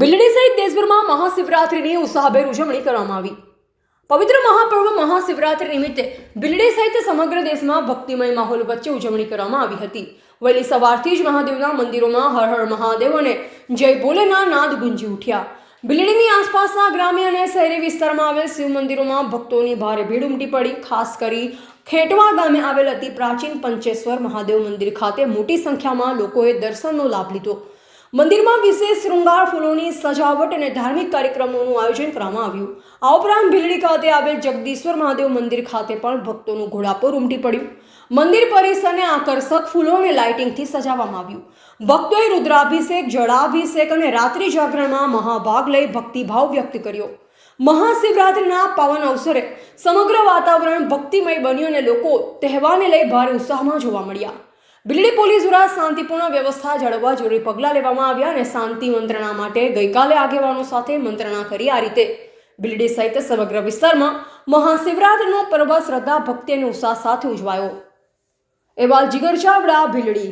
બિલડી સહિત દેશભરમાં મહાશિવરાત્રિની ઉત્સાહભેર ઉજવણી કરવામાં આવી. પવિત્ર મહાપર્વ મહાશિવરાત્રિ નિમિત્તે બિલડી સહિત સમગ્ર દેશમાં ભક્તિમય માહોલ વચ્ચે ઉજવણી કરવામાં આવી હતી. વહેલી સવારથી જ મહાદેવના મંદિરોમાં હર હર મહાદેવ અને જય ભોલેના નાદ ગુંજી ઉઠ્યા. બિલડીની આસપાસના ગ્રામ્ય અને શહેરી વિસ્તારમાં આવેલ શિવ મંદિરોમાં ભક્તોની ભારે ભીડ ઉમટી પડી. ખાસ કરી ખેટવા ગામે આવેલ અતિ પ્રાચીન પંચેશ્વર મહાદેવ મંદિર ખાતે મોટી સંખ્યામાં લોકોએ દર્શનનો લાભ લીધો. મંદિરમાં વિશેષ શૃંગાર ફૂલોની સજાવટ અને ધાર્મિક કાર્યક્રમોનું આયોજન કરવામાં આવ્યું. આ ઉપરાંત ભીલડી ખાતે આવેલ જગદીશ્વર મહાદેવ મંદિર ખાતે પણ ભક્તોનું ઘોડાપુર ઉમટી પડ્યું. મંદિર પરિસરને આકર્ષક ફૂલો અને લાઇટિંગથી સજાવવામાં આવ્યું. ભક્તોએ રુદ્રાભિષેક, જળાભિષેક અને રાત્રિ જાગરણમાં મહાભાગ લઈ ભક્તિભાવ વ્યક્ત કર્યો. મહાશિવરાત્રિના પાવન અવસરે સમગ્ર વાતાવરણ ભક્તિમય બન્યું અને લોકો તહેવારને લઈ ભારે ઉત્સાહમાં જોવા મળ્યા. બિલડી પોલીસ દ્વારા શાંતિપૂર્ણ વ્યવસ્થા જાળવવા જરૂરી પગલાં લેવામાં આવ્યા અને શાંતિ મંત્રણા માટે ગઈકાલે આગેવાનો સાથે મંત્રણા કરી આ રીતે. બિલડી સહિત સમગ્ર વિસ્તારમાં મહાશિવરાત્રિનો પર્વ શ્રદ્ધા, ભક્તિ અને ઉત્સાહ સાથે ઉજવાયો. એવા જીગર ચાવડા ભીલડી